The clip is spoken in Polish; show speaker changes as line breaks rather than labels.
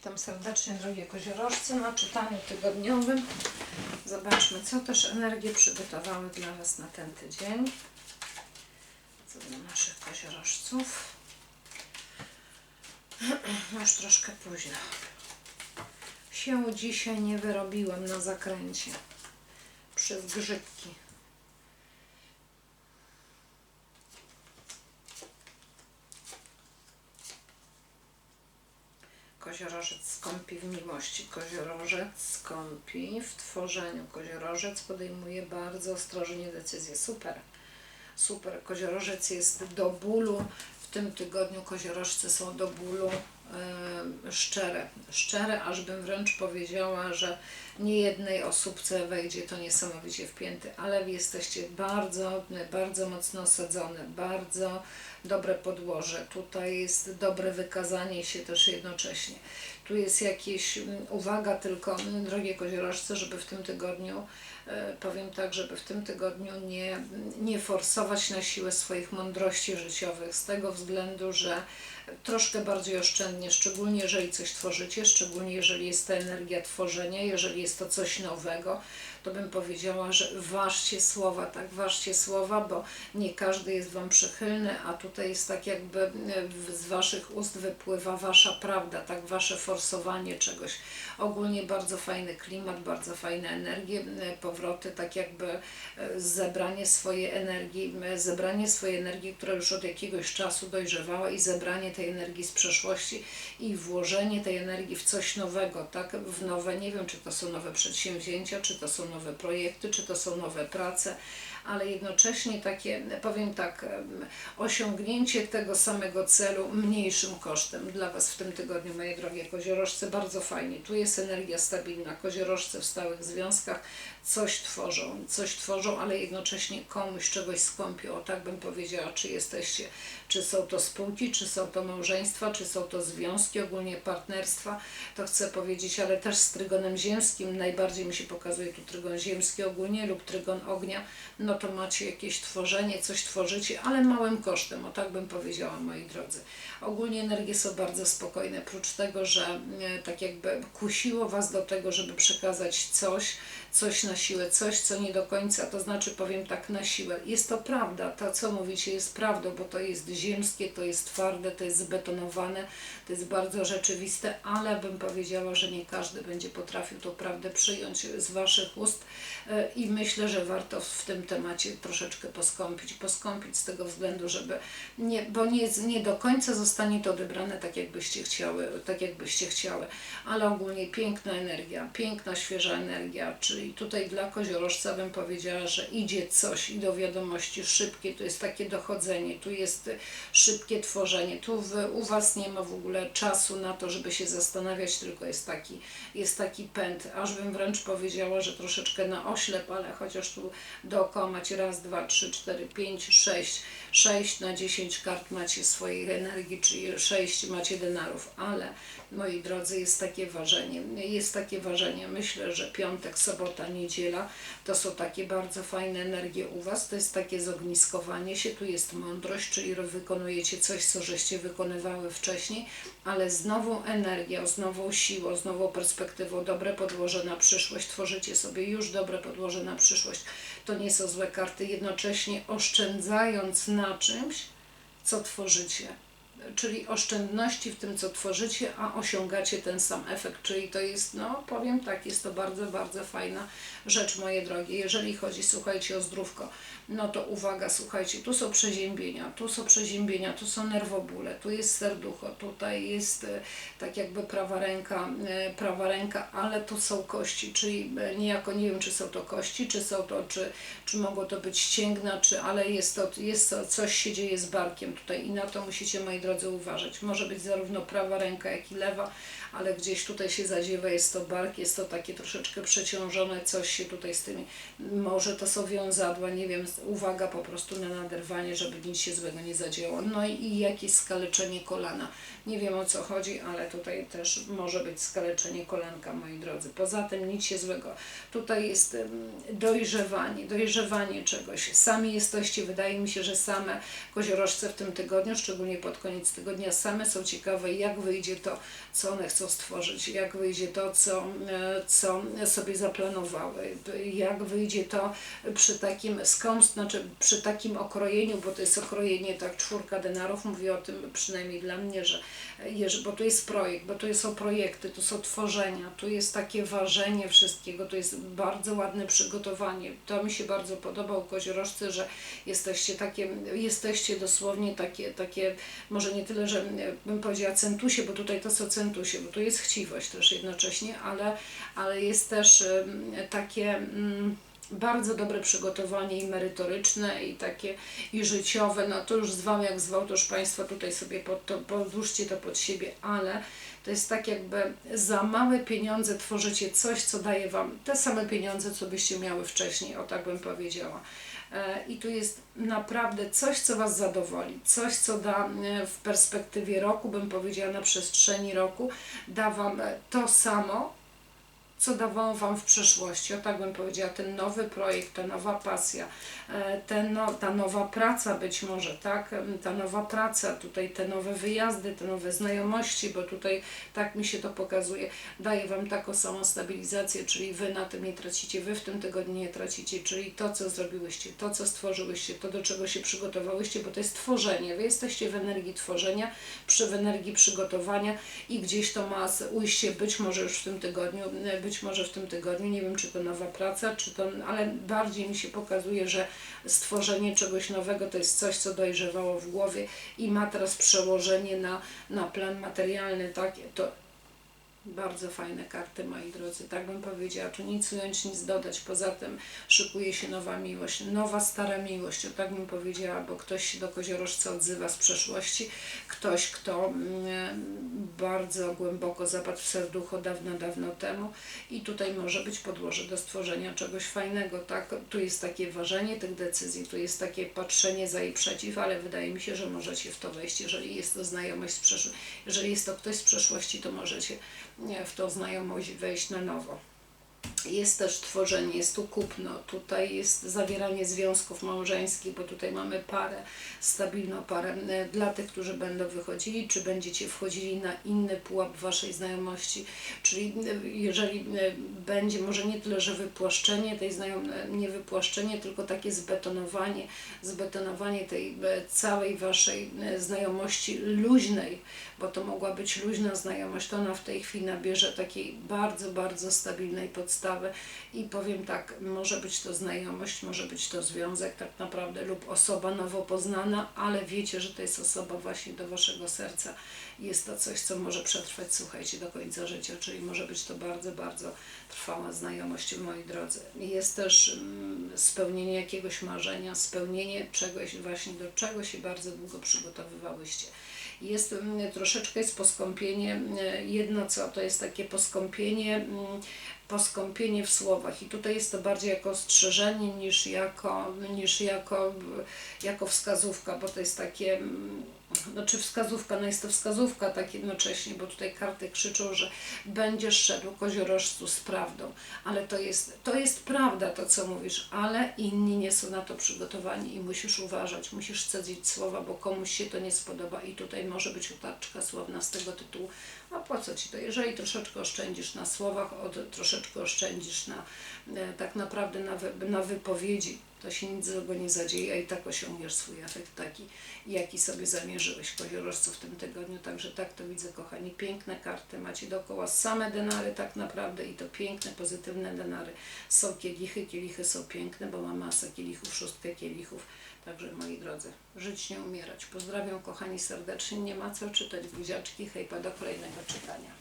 Witam serdecznie, drogie koziorożce, na czytaniu tygodniowym. Zobaczmy, co też energie przygotowały dla Was na ten tydzień. Co dla naszych koziorożców. Już troszkę późno. Się dzisiaj nie wyrobiłem na zakręcie. Przez grzybki. Koziorożec skąpi w miłości. Koziorożec skąpi w tworzeniu. Koziorożec podejmuje bardzo ostrożnie decyzje. Super. Super. Koziorożec jest do bólu. W tym tygodniu koziorożce są do bólu szczere. Szczere, aż bym wręcz powiedziała, że nie jednej osóbce wejdzie to niesamowicie wpięty, ale wy jesteście bardzo, bardzo mocno osadzone, bardzo dobre podłoże. Tutaj jest dobre wykazanie się też jednocześnie. Tu jest jakieś, mm, uwaga tylko, mm, drogie koziorożce, żeby w tym tygodniu, e, powiem tak, żeby w tym tygodniu nie, nie forsować na siłę swoich mądrości życiowych, z tego względu, że troszkę bardziej oszczędnie, szczególnie jeżeli coś tworzycie, szczególnie jeżeli jest ta energia tworzenia, jeżeli jest to coś nowego, to bym powiedziała, że ważcie słowa, tak, ważcie słowa, bo nie każdy jest Wam przychylny, a tutaj jest tak jakby e, z Waszych ust wypływa Wasza prawda, tak, Wasze forsowanie czegoś. Ogólnie bardzo fajny klimat, bardzo fajne energie, e, powroty, tak jakby e, zebranie swojej energii, zebranie swojej energii, która już od jakiegoś czasu dojrzewała i zebranie tej energii z przeszłości i włożenie tej energii w coś nowego, tak, w nowe, nie wiem, czy to są nowe przedsięwzięcia, czy to są nowe projekty, czy to są nowe prace, ale jednocześnie takie, powiem tak, osiągnięcie tego samego celu mniejszym kosztem dla Was w tym tygodniu, moje drogie koziorożce, bardzo fajnie. Tu jest energia stabilna, koziorożce w stałych związkach coś tworzą, coś tworzą, ale jednocześnie komuś czegoś skąpią, o tak bym powiedziała, czy jesteście, czy są to spółki, czy są to małżeństwa, czy są to związki, ogólnie partnerstwa, to chcę powiedzieć, ale też z trygonem ziemskim, najbardziej mi się pokazuje tu trygon ziemski ogólnie lub trygon ognia, no to macie jakieś tworzenie, coś tworzycie, ale małym kosztem, o tak bym powiedziała, moi drodzy. Ogólnie energie są bardzo spokojne, prócz tego, że e, tak jakby kusiło Was do tego, żeby przekazać coś, coś na siłę, coś, co nie do końca, to znaczy powiem tak na siłę. Jest to prawda, to co mówicie jest prawdą, bo to jest ziemskie, to jest twarde, to jest zbetonowane, to jest bardzo rzeczywiste, ale bym powiedziała, że nie każdy będzie potrafił tą prawdę przyjąć z Waszych ust e, i myślę, że warto w tym temacie troszeczkę poskąpić, poskąpić z tego względu, żeby nie, bo nie, nie do końca zostanie to odebrane tak, jakbyście chciały, tak jakbyście chciały, ale ogólnie piękna energia, piękna, świeża energia, czyli tutaj dla koziorożca bym powiedziała, że idzie coś i do wiadomości szybkie, to jest takie dochodzenie, tu jest szybkie tworzenie, tu w, u Was nie ma w ogóle czasu na to, żeby się zastanawiać, tylko jest taki, jest taki pęd, aż bym wręcz powiedziała, że troszeczkę na oślep, ale chociaż tu dookoła macie raz, dwa, trzy, cztery, pięć, sześć, sześć na dziesięć kart macie swojej energii, czyli sześć macie denarów, ale moi drodzy, jest takie ważenie, jest takie ważenie, myślę, że piątek, sobota, niedziela, to są takie bardzo fajne energie u Was, to jest takie zogniskowanie się, tu jest mądrość, czyli wykonujecie coś, co żeście wykonywały wcześniej, ale z nową energią, z nową siłą, z nową perspektywą, dobre podłoże na przyszłość, tworzycie sobie już dobre podłoże na przyszłość. To nie są złe karty, jednocześnie oszczędzając na czymś, co tworzycie. Czyli oszczędności w tym, co tworzycie, a osiągacie ten sam efekt. Czyli to jest, no powiem tak, jest to bardzo, bardzo fajna rzecz, moje drogie. Jeżeli chodzi, słuchajcie, o zdrówko, no to uwaga, słuchajcie, tu są przeziębienia, tu są przeziębienia, tu są nerwobóle, tu jest serducho, tutaj jest e, tak jakby prawa ręka, e, prawa ręka, ale tu są kości, czyli e, niejako nie wiem, czy są to kości, czy są to, czy, czy mogło to być ścięgna, czy, ale jest to, jest to, coś się dzieje z barkiem tutaj i na to musicie, moi drodzy, uważać. Może być zarówno prawa ręka, jak i lewa, ale gdzieś tutaj się zadziewa, jest to bark, jest to takie troszeczkę przeciążone, coś się tutaj z tymi, może to są wiązadła, nie wiem, uwaga po prostu na naderwanie, żeby nic się złego nie zadziało. No i, i jakieś skaleczenie kolana. Nie wiem o co chodzi, ale tutaj też może być skaleczenie kolanka, moi drodzy. Poza tym nic się złego. Tutaj jest dojrzewanie, dojrzewanie czegoś. Sami jesteście, wydaje mi się, że same koziorożce w tym tygodniu, szczególnie pod koniec tygodnia same są ciekawe, jak wyjdzie to, co one chcą stworzyć, jak wyjdzie to, co, e, co sobie zaplanowały, jak wyjdzie to przy takim skąd, znaczy przy takim okrojeniu, bo to jest okrojenie, tak, czwórka denarów mówi o tym przynajmniej dla mnie, że bo to jest projekt, bo to są projekty, to są tworzenia, tu jest takie ważenie wszystkiego, to jest bardzo ładne przygotowanie. To mi się bardzo podoba u koziorożcy, że jesteście takie, jesteście dosłownie takie, takie, może nie tyle, że e, bym powiedziała centusie, bo tutaj to są centusie, tu jest chciwość też jednocześnie, ale, ale jest też takie... Mm, bardzo dobre przygotowanie i merytoryczne i takie i życiowe, no to już zwał jak zwał, to już Państwo tutaj sobie pod to, podłóżcie to pod siebie, ale to jest tak jakby za małe pieniądze tworzycie coś, co daje Wam te same pieniądze, co byście miały wcześniej, o tak bym powiedziała. E, I tu jest naprawdę coś, co Was zadowoli, coś, co da e, w perspektywie roku, bym powiedziała na przestrzeni roku, da Wam e, to samo, co dawało Wam w przeszłości. O tak bym powiedziała, ten nowy projekt, ta nowa pasja, e, ten, no, ta nowa praca być może, tak? Em, Ta nowa praca, tutaj te nowe wyjazdy, te nowe znajomości, bo tutaj tak mi się to pokazuje, daje Wam taką samą stabilizację, czyli Wy na tym nie tracicie, Wy w tym tygodniu nie tracicie, czyli to, co zrobiłyście, to, co stworzyłyście, to, do czego się przygotowałyście, bo to jest tworzenie. Wy jesteście w energii tworzenia, przy w energii przygotowania i gdzieś to ma się być może już w tym tygodniu, e, być może w tym tygodniu, nie wiem czy to nowa praca, czy to, ale bardziej mi się pokazuje, że stworzenie czegoś nowego to jest coś, co dojrzewało w głowie i ma teraz przełożenie na, na plan materialny, tak, to bardzo fajne karty, moi drodzy. Tak bym powiedziała, tu nic ująć, nic dodać. Poza tym szykuje się nowa miłość, nowa stara miłość, o tak bym powiedziała, bo ktoś się do koziorożca odzywa z przeszłości, ktoś, kto mm, bardzo głęboko zapadł w serducho dawno, dawno temu i tutaj może być podłoże do stworzenia czegoś fajnego, tak? Tu jest takie ważenie tych decyzji, tu jest takie patrzenie za i przeciw, ale wydaje mi się, że możecie w to wejść, jeżeli jest to znajomość z przeszłości, jeżeli jest to ktoś z przeszłości, to możecie w tą znajomość wejść na nowo. Jest też tworzenie, jest tu kupno, tutaj jest zawieranie związków małżeńskich, bo tutaj mamy parę, stabilną parę. E, Dla tych, którzy będą wychodzili, czy będziecie wchodzili na inny pułap Waszej znajomości, czyli e, jeżeli e, będzie może nie tyle, że wypłaszczenie tej znajomości, nie wypłaszczenie, tylko takie zbetonowanie, zbetonowanie tej całej Waszej znajomości luźnej, bo to mogła być luźna znajomość, to ona w tej chwili nabierze takiej bardzo, bardzo stabilnej podstawy i powiem tak, może być to znajomość, może być to związek tak naprawdę lub osoba nowo poznana, ale wiecie, że to jest osoba właśnie do Waszego serca. Jest to coś, co może przetrwać, słuchajcie, do końca życia, czyli może być to bardzo, bardzo trwała znajomość, moi drodzy. Jest też mm, spełnienie jakiegoś marzenia, spełnienie czegoś właśnie, do czego się bardzo długo przygotowywałyście jest mm, troszeczkę jest poskąpienie, mm, jedno co, to jest takie poskąpienie, mm, poskąpienie w słowach. I tutaj jest to bardziej jako ostrzeżenie niż jako, niż jako, jako wskazówka, bo to jest takie, no czy wskazówka, no jest to wskazówka tak jednocześnie, bo tutaj karty krzyczą, że będziesz szedł koziorożcu z prawdą, ale to jest, to jest prawda to, co mówisz, ale inni nie są na to przygotowani i musisz uważać, musisz cedzić słowa, bo komuś się to nie spodoba i tutaj może być utarczka słowna z tego tytułu, a po co Ci to? Jeżeli troszeczkę oszczędzisz na słowach, od, troszeczkę oszczędzisz na e, tak naprawdę na, wy, na wypowiedzi, to się nic złego nie zadzieje, a i tak osiągniesz swój efekt taki, jaki sobie zamierzyłeś koziorożcu w tym tygodniu. Także tak to widzę, kochani. Piękne karty macie dookoła, same denary tak naprawdę i to piękne, pozytywne denary. Są kielichy, kielichy są piękne, bo ma masę kielichów, szóstkę kielichów. Także moi drodzy, żyć nie umierać. Pozdrawiam kochani serdecznie, nie ma co czytać buziaczki, hejpa do kolejnego czytania.